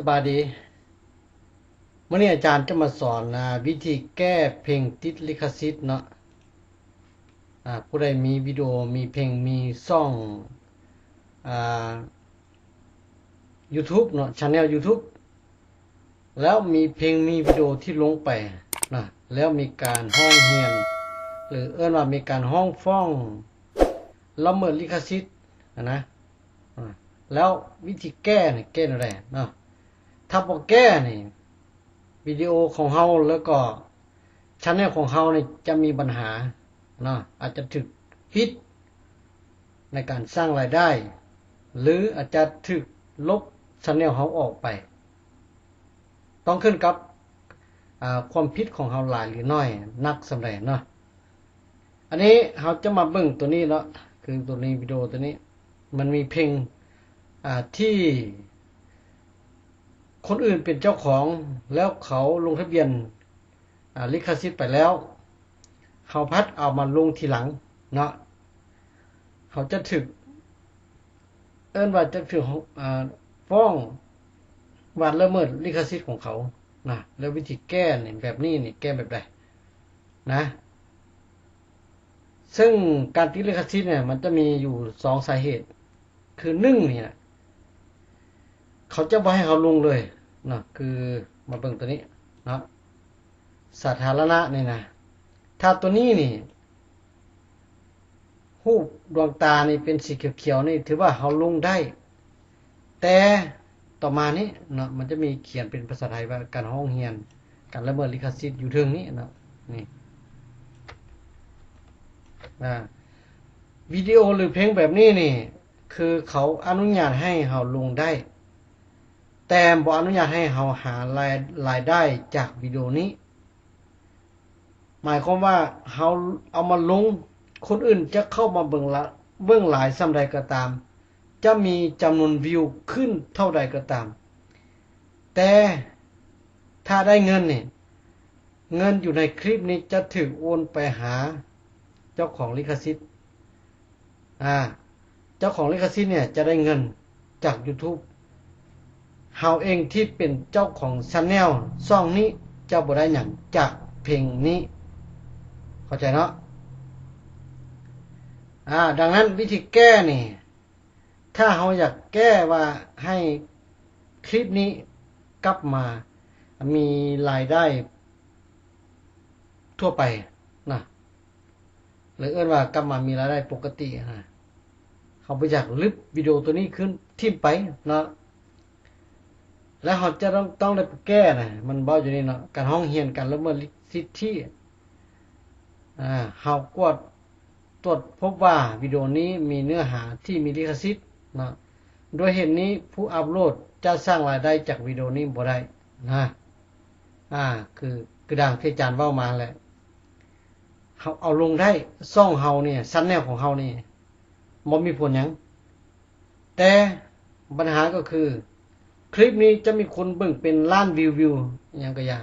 สบายดีวันนี้อาจารย์จะมาสอนนะวิธีแก้เพลงติดลิขสิทธิ์เนาะอ่าผู้ใดมีวิดีโอมีเพลงมีซ่องอ่า YouTube เนาะช anel YouTube แล้วมีเพลงมีวิดีโอที่ลงไปนะแล้วมีการห้องเฮียน หรือเอิ้นว่ามีการห้องฟ้องละเมิดลิขสิทธิ์นะนะแล้ววิธีแก้เนี่ยแก้อะไรเนาะ ถ้าบ่แก้นี่วิดีโอของเฮาแล้วก็ช anel ของเฮานี่จะมีปัญหาเนาะอาจจะถึกปิดในการสร้างรายได้ หรืออาจจะถึกลบช anel เฮาออกไป ต้องขึ้นกับความผิดของเฮาหลายหรือน้อยนักสำใดเนาะอันนี้เราจะมาเบิ่งตัวนี้เนาะคือตัวนี้วิดีโอตัวนี้ มันมีเพลงที่ คนอื่นเป็นเจ้าของแล้วเขาลงทะเบียนลิขสิทธิ์ไปแล้วเขาพัดเอามาลงทีหลังเนาะเขาจะถึก เอิ้นว่าจะถึกอ่าฟ้องวาดละเมิดลิขสิทธิ์ของเขานะแล้ววิธีแก้นี่แบบนี้นี่แก้แบบใดนะ ซึ่งการติดลิขสิทธิ์เนี่ย มันจะมีอยู่สองสาเหตุ คือหนึ่งเนี่ย เขาจะบ่ให้เขาลงเลยนะคือมาเบิ่งตัวนี้นะสาธารณะนี่นะถ้าตัวนี้นี่รูปดวงตานี่เป็นสีเขียวๆนี่ ถือว่าเขาลงได้ แต่ต่อมานี้เนาะมันจะมีเขียนเป็นภาษาไทยว่าการห้องเรียน การละเมิดลิขสิทธิ์อยู่เทิงนี้เนาะนี่นะวิดีโอหรือเพลงแบบนี้นี่ คือเขาอนุญาตให้เราลงได้ แต่บ่อนุญาตให้เราหารายรายได้จากวิดีโอนี้ หมายความว่าเราเอามาลงคนอื่นจะเข้ามาเบิ่งละเบิ่งหลายส่ำใดก็ตาม จะมีจำนวนวิวขึ้นเท่าใดก็ตาม แต่ถ้าได้เงินนี่เงินอยู่ในคลิปนี้จะถูกโอนไปหา เจ้าของลิขสิทธิ์อ่า เจ้าของลิขสิทธิ์เนี่ยจะได้เงินจาก YouTube เฮาเองที่เป็นเจ้าของช n แนลซ่องนี้เจ้าบ่ได้หยังจากเพลงนี้ เข้าใจเนาะอ่า ดังนั้นวิธีแก้นี่ ถ้าเฮาอยากแก้ว่าให้คลิปนี้กลับมา มีรายได้ทั่วไปนะหรือเอิ้นว่ากลับมามีรายได้ปกตินะเขาไปอยากลบวิดีโอตัวนี้ขึ้นทิ่มไปเนาะ แล้วเขาจะต้องต้องได้ไปแก้นะมันบ่อยู่นี่เนาะการห้องเรียนการละเมิดสิทธิอ่าเฮากวดตรวจพบว่าวิดีโอนี้มีเนื้อหาที่มีลิขสิทธิ์นะโดยเหตุนนี้ผู้อัปโหลดจะสร้างรายได้จากวิดีโอนี้บ่ได้นะอ่า คือคือดังที่อาจารย์เว้ามาแหละเขาเอาลงได้ซ่องเฮาเนี่ยชั้นแนวของเฮานี่บ่มีผลยังแต่ปัญหาก็คือ คลิปนี้จะมีคนเบิ่งเป็นล้านวิววิวอหยังก็อย่าง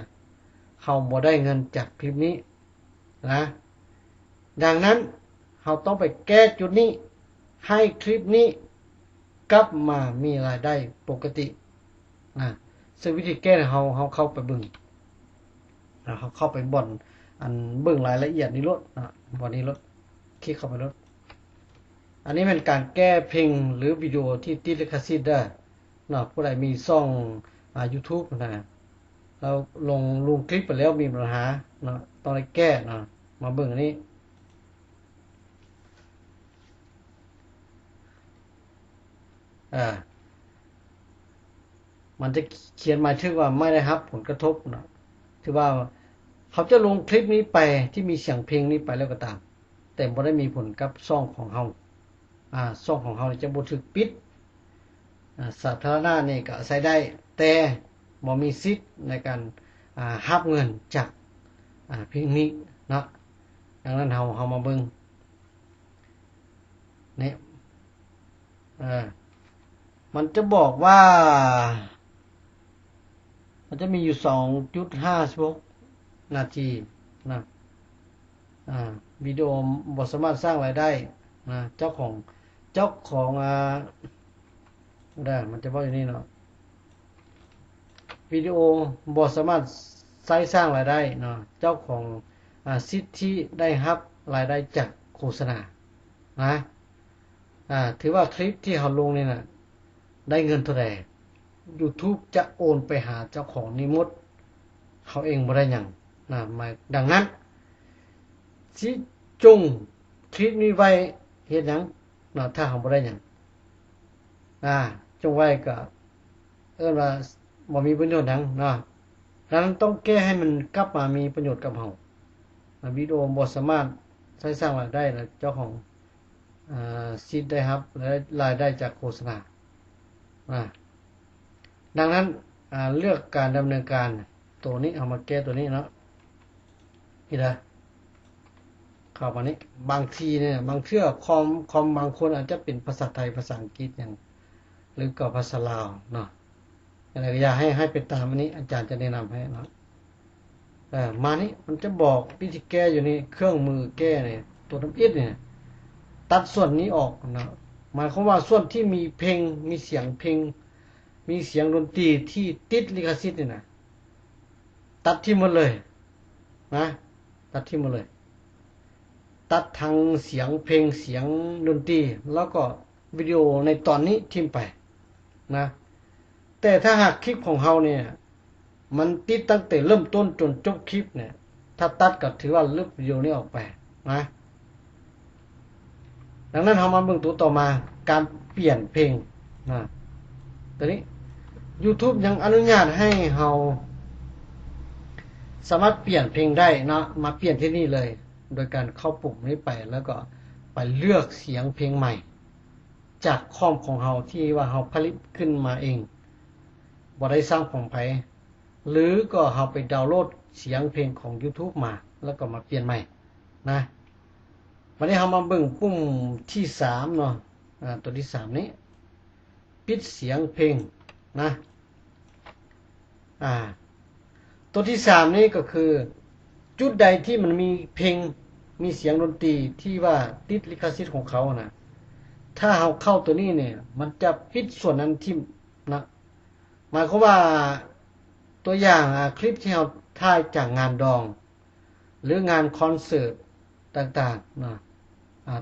เฮาบ่ได้เงินจากคลิปนี้นะดังนั้นเฮาต้องไปแก้จุดนี้ ให้คลิปนี้กลับมามีรายได้ปกตินะซึ่งวิธีแก้เฮาเฮาเข้าไปเบิ่งนะเฮาเข้าไปบ่อนอันเบิ่งรายละเอียดนี้ลดนะวันนี้ลดคลิกเข้าไปลดอันนี้เป็นการแก้เพลงหรือวิดีโอที่ติดลิขสิทธิ์ได้ เนาะผู้ใดมีช่องอ่า YouTube นะเราลงลงคลิปไปแล้วมีปัญหาเนาะต้องได้แก้เนาะมาเบิ่งอันนี้อ่ามันจะเขียนหมายถึงว่าไม่ได้รับ ผลกระทบเนาะถือว่าเขาจะลงคลิปนี้ไปที่มีเสียงเพลงนี้ไปแล้วก็ตาม แต่บ่ได้มีผลกับซ่องของเฮาอ่าซ่องของเฮาจะบ่ถูกปิด สาธารณะนี่ก็ใช้ได้แต่บ่มีสิทธิ์ในการรับเงินจากอ่าเพลงนี้เนาะดังนั้นเฮาเฮามาเบิ่งนี่อ่ามันจะบอกว่า มันจะมีอยู่2.56นาทีนะวิดีโอบทสามารถสร้างรายได้นะเจ้าของเจ้าของอ่า ได้มันจะบอกอย่างนี้เนาะวิดีโอบ่สามารถใช้สร้างรายได้เนาะเจ้าของอสิทธิได้รับรายได้จากโฆษณานะอ่าถือว่าคลิปที่เขาลงนี่นะได้เงินเท่าไหร่ YouTube จะโอนไปหาเจ้าของนิมดเขาเองบ่ได้ยังนะมาดังนั้นสิจงคลิปนี้ไว้เฮ็ดหยังนาะถ้าเขาบ่ได้ยังอ่า จงไว้ก็เอิ้นว่าบ่มีประโยชน์หยังเนาะดังนั้นต้องแก้ให้มันกลับมามีประโยชน์กับเฮาอ่าวิดีโอบ่สามารถใช้สร้างรายได้แล้วเจ้าของอ่าสิทธิ์ได้ครับและรายได้จากโฆษณาอ่าดังนั้นอ่าเลือกการดำเนินการตัวนี้เอามาแก้ตัวนี้เนาะนี่นะเข้ามานี้บางทีเนี่ย บางเชื่อคอมคอมบางคนอาจจะเป็นภาษาไทยภาษาอังกฤษอย่าง หรือก็ภาษาลาวเนาะอะไรก็อยากให้ให้เป็นตามอันนี้ อาจารย์จะแนะนำให้เนาะเออมานี่มันจะบอกวิธีแก้อยู่นี่เครื่องมือแก้เนี่ย ตัวน้ำอิดเนี่ย ตัดส่วนนี้ออกนะหมายความว่าส่วนที่มีเพลงมีเสียงเพลง มีเสียงดนตรีที่ติดลิขสิทธิ์นี่นะตัดที่หมดเลยนะตัดที่หมดเลย ตัดทางเสียงเพลงเสียงดนตรีแล้วก็วิดีโอในตอนนี้ทิ้งไป นะ แต่ถ้าหากคลิปของเฮาเนี่ย มันติดตั้งแต่เริ่มต้นจนจบคลิปเนี่ย ถ้าตัดก็ถือว่าลบวิดีโอนี้ออกไปนะ ดังนั้นเฮามาเบิ่งตัวต่อมาการเปลี่ยนเพลงนะตัวนี้ YouTube ยังอนุญาตให้เฮาสามารถเปลี่ยนเพลงได้นะมาเปลี่ยนที่นี่เลย โดยการเข้าปุ่มนี้ไปแล้วก็ไปเลือกเสียงเพลงใหม่ จากคอมของเฮาที่ว่าเฮาผลิตขึ้นมาเองบ่ได้สร้างของไผหรือก็เฮาไปดาวน์โหลดเสียงเพลงของ YouTube มา แล้วก็มาเปลี่ยนใหม่นะวันนี้เฮามาเบิ่งปุ่มที่3เนาะอ่าตัวที่3นี้ ปิดเสียงเพลงนะอ่าตัวที่สามนี้ก็คือ จุดใดที่มันมีเพลงมีเสียงดนตรีที่ว่าติดลิขสิทธิ์ของเขานะ ถ้าเราเข้าตัวนี้เนี่ย มันจะปิดส่วนนั้นทิ่มนะหมายความว่าตัวอย่างคลิปที่เราถ่ายจากงานดอง หรืองานคอนเสิร์ตต่างๆนะ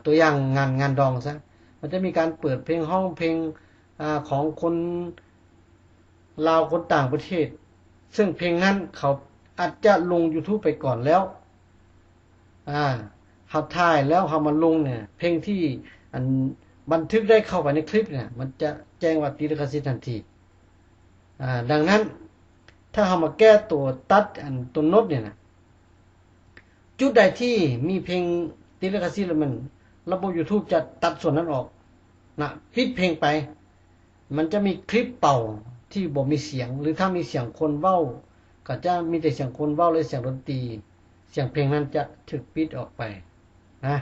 ตัวอย่างงานงานดองซะมันจะมีการเปิดเพลงห้องเพลงอของคนลาวคนต่างประเทศ ซึ่งเพลงนั้นเขาอาจจะลง YouTube ไปก่อนแล้ว อ่าเขาถ่ายแล้วเขามาลงเนี่ย เพลงที่อัน บันทึกได้เข้าไปในคลิปเนี่ย มันจะแจ้งว่าติดลิขสิทธิ์ทันทีดังนั้นถ้าเขามาแก้ตัวตัดอันตัวโน้ตเนี่ยนะจุดใดที่มีเพลงติดลิขสิทธิ์แล้วมัน ระบบ YouTube จะตัดส่วนนั้นออกนะปิดเพลงไป มันจะมีคลิปเป่าที่บ่มีเสียง หรือถ้ามีเสียงคนเว้า ก็จะมีแต่เสียงคนเว้าหรือเสียงดนตรี เสียงเพลงนั้นจะถูกปิดออกไปนะ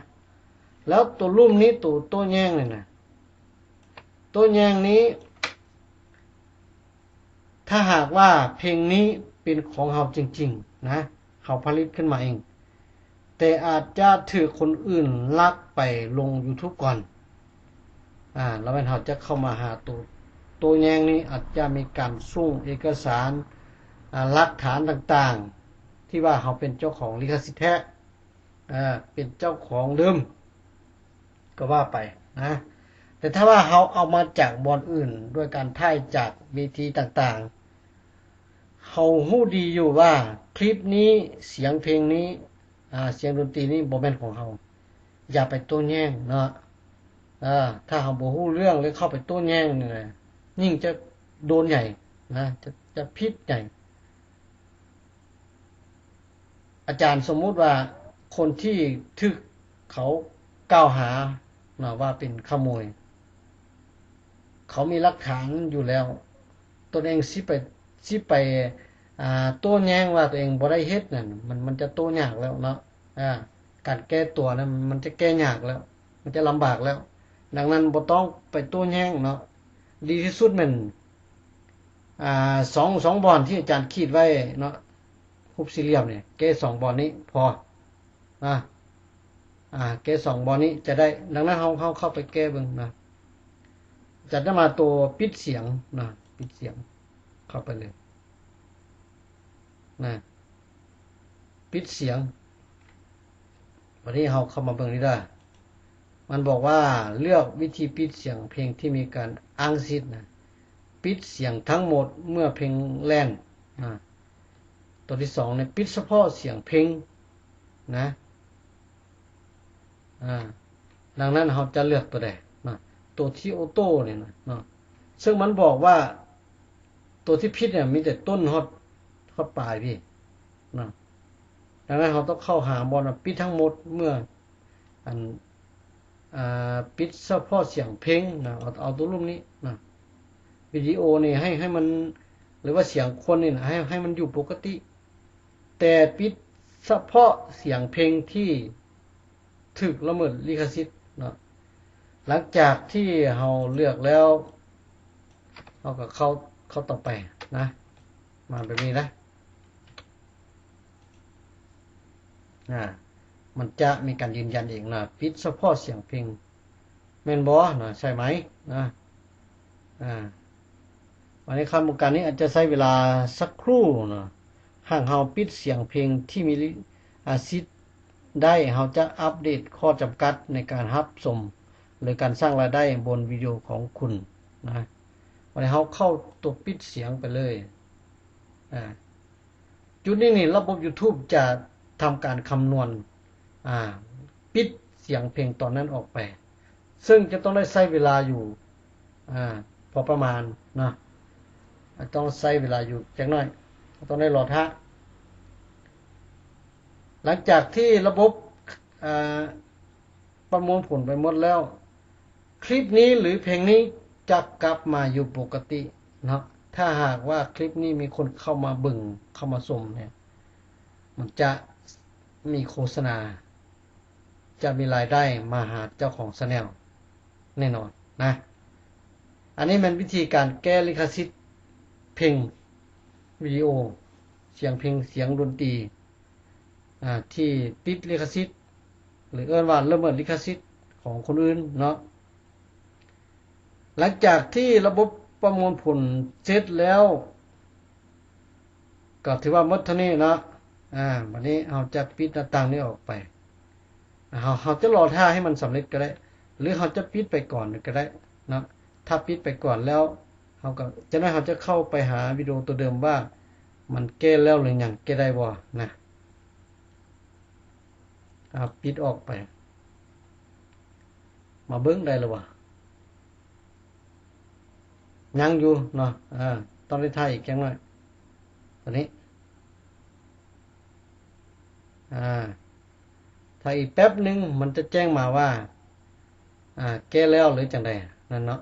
แล้วตัวรุ่มนี้ตัวโต้แยงเลยนะโต้แยงนี้ ถ้าหากว่าเพลงนี้เป็นของเฮาจริง ๆ นะเขาผลิตขึ้นมาเอง แต่อาจจะถือคนอื่นลักไปลง YouTube ก่อน อ่า แล้วมันเขาจะเข้ามาหาตัวตัวแยงนี้อาจจะมีการส่งเอกสารหลักฐานต่างๆ ที่ว่าเขาเป็นเจ้าของลิขสิทธิ์แท้เป็นเจ้าของเดิม ก็ว่าไปนะ แต่ถ้าว่าเขาเอามาจากบอนอื่นด้วยการถ่ายจากวีทีต่างๆ เขาหู้ดีอยู่ว่าคลิปนี้เสียงเพลงนี้เสียงดนตรีนี้บ่แมนของเขาอย่าไปโต้แย้งเนาะถ้าเขาบ่ฮู้เรื่องหรือเข้าไปโต้แย้งนี่นะยิ่งจะโดนใหญ่นะจะจะพิษใหญ่อาจารย์สมมุติว่าคนที่ทึกเขากล่าวหา นะว่าเป็นขโมย เขามีหลักฐานอยู่แล้วตนเองสิไปสิไปอ่าโต้แย้งว่าตัวเองบ่ได้เฮ็ดนั่นมันมันจะโต้ยากแล้วเนาะการแก้ตัวนั้นมันจะแก้ยากแล้ว มันจะลำบากแล้ว ดังนั้นบ่ต้องไปโต้แย้งเนาะดีที่สุดมันอ่าสองสองบอลที่อาจารย์ขีดไว้เนาะหุบสี่เหลี่ยมเนี่ยเกสองบอลนี้พออ่า อ่าเกสองบอลนี้จะได้ ดังนั้นเขาเข้าเข้าไปแก้เบิ่งนะจัดได้มาตัวปิดเสียงนะปิดเสียง เข้าไปเลยนะปิดเสียง วันนี้เราเข้ามาเบิ่งนี่ได้ มันบอกว่าเลือกวิธีปิดเสียงเพลงที่มีการอ้างสิทธิ์นะปิดเสียงทั้งหมดเมื่อเพลงแล่นนะตัวที่สองเนี่ยปิดเฉพาะเสียงเพลงนะ อ่า ดังนั้นเราจะเลือกตัวใดนะตัวที่ออโต้เนี่ยนะเนาะซึ่งมันบอกว่าตัวที่พิษเนี่ย มีแต่ต้นฮอดฮอดปลายพี่นะดังนั้นเราต้องเข้าหาบอลปิดทั้งหมดเมื่อ อันอปิดเฉพาะเสียงเพลงนะเอาเอาตัวรูปนี้นะวิดีโอนี่ให้ให้มัน หรือว่าเสียงคนนี่นะให้ให้มันอยู่ปกติ แต่ปิดเฉพาะเสียงเพลงที่ ถึกละเมิดลิขสิทธิ์เนาะหลังจากที่เราเลือกแล้วเราก็เข้าเข้าต่อไปนะ มาแบบนี้นะอ่ามันจะมีการยืนยันเองนะปิดเฉพาะเสียงเพลงแม่นบ่นะใช่ไหมนะอ่าวันนี้คำบการนี้อาจจะใช้เวลาสักครู่นะห่างเฮาปิดเสียงเพลงที่มีลิอาซิด ได้เฮาจะอัปเดตข้อจำกัดในการรับชมหรือการสร้างรายได้บนวิดีโอของคุณนะวันนี้เฮาเข้าตัวปิดเสียงไปเลยอ่าจุดนี้นี่ระบบ YouTube จะทำการคำนวณอ่าปิดเสียงเพลงตอนนั้นออกไป ซึ่งจะต้องได้ใช้เวลาอยู่อ่าพอประมาณนะต้องใช้เวลาอยู่จักหน่อย ต้องได้รอท่า หลังจากที่ระบบประมวลผลไปหมดแล้ว คลิปนี้หรือเพลงนี้จะกลับมาอยู่ปกติเนาะถ้าหากว่าคลิปนี้มีคนเข้ามาบึงเข้ามาชมเนี่ย มันจะมีโฆษณา จะมีรายได้มาหาเจ้าของชาแนลแน่นอนนะ อันนี้มันวิธีการแก้ลิขสิทธิ์เพลงวิดีโอ เสียงเพลงเสียงดนตรี ที่ติดลิขสิทธิ์หรือเอิ้นว่าละเมิดลิขสิทธิ์ของคนอื่นเนาะหลังจากที่ระบบประมวลผลเสร็จแล้วก็ถือว่ามดเท่านี้เนาะอ่าวันนี้เราจะปิดหน้าต่างนี้ออกไปเราเราจะรอท่าให้มันสำเร็จก็ได้ หรือเราจะปิดไปก่อนก็ได้เนาะถ้าปิดไปก่อนแล้วเราก็จะนั้เราจะเข้าไปหาวิดีโอตัวเดิมว่า มันแก้แล้วหรือยังแก้ได้บ่นะ อ่าปิดออกไป มาเบิ้งได้หรือวะยังอยู่เนาะอ่าตองได้ถ่ายอีกจังหน่อยตอนนี้ อ่าถ้าอีกแป๊บหนึ่งมันจะแจ้งมาว่า อ่า แก้แล้วหรือจังใดนั่นเนาะ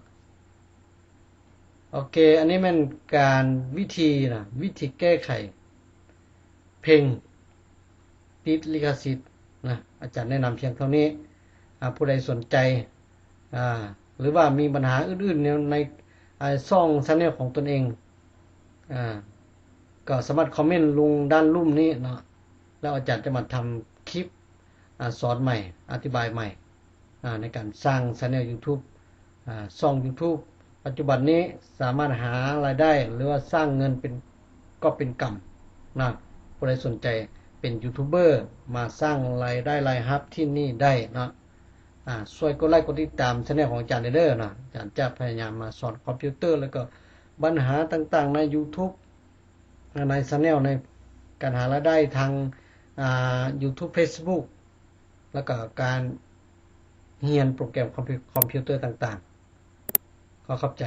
โอเค อันนี้มันการวิธีนะวิธีแก้ไข เพลงติดลิขสิทธิ์ นะอาจารย์แนะนำเพียงเท่านี้ผู้ใดสนใจหรือว่ามีปัญหาอื่นๆในในช่องชแนลของตนเองอก็สามารถคอมเมนต์ลงด้านลุ่มนี้เนาะแล้วอาจารย์จะมาทำคลิปอสอนใหม่ อธิบายใหม่ในการสร้างช anel YouTube ช่อง YouTube ปัจจุบันนี้สามารถหารายได้ หรือว่าสร้างเงินเป็นก็เป็นกรรมนะผู้ใดสนใจ เป็นยูทูบเบอร์มาสร้างรายได้รายรับที่นี่ได้นะอ่าช่วยกดไลค์กดติดตามช่องของอาจารย์เด้อนะอาจารย์จะพยายามมาสอนคอมพิวเตอร์ แล้วก็ปัญหาต่างๆใน YouTube ในช่องในการหารายได้ทางอ่า YouTube Facebook แล้วก็การเรียนโปรแกรมคอมพิวเตอร์ต่างๆ ก็เข้าใจ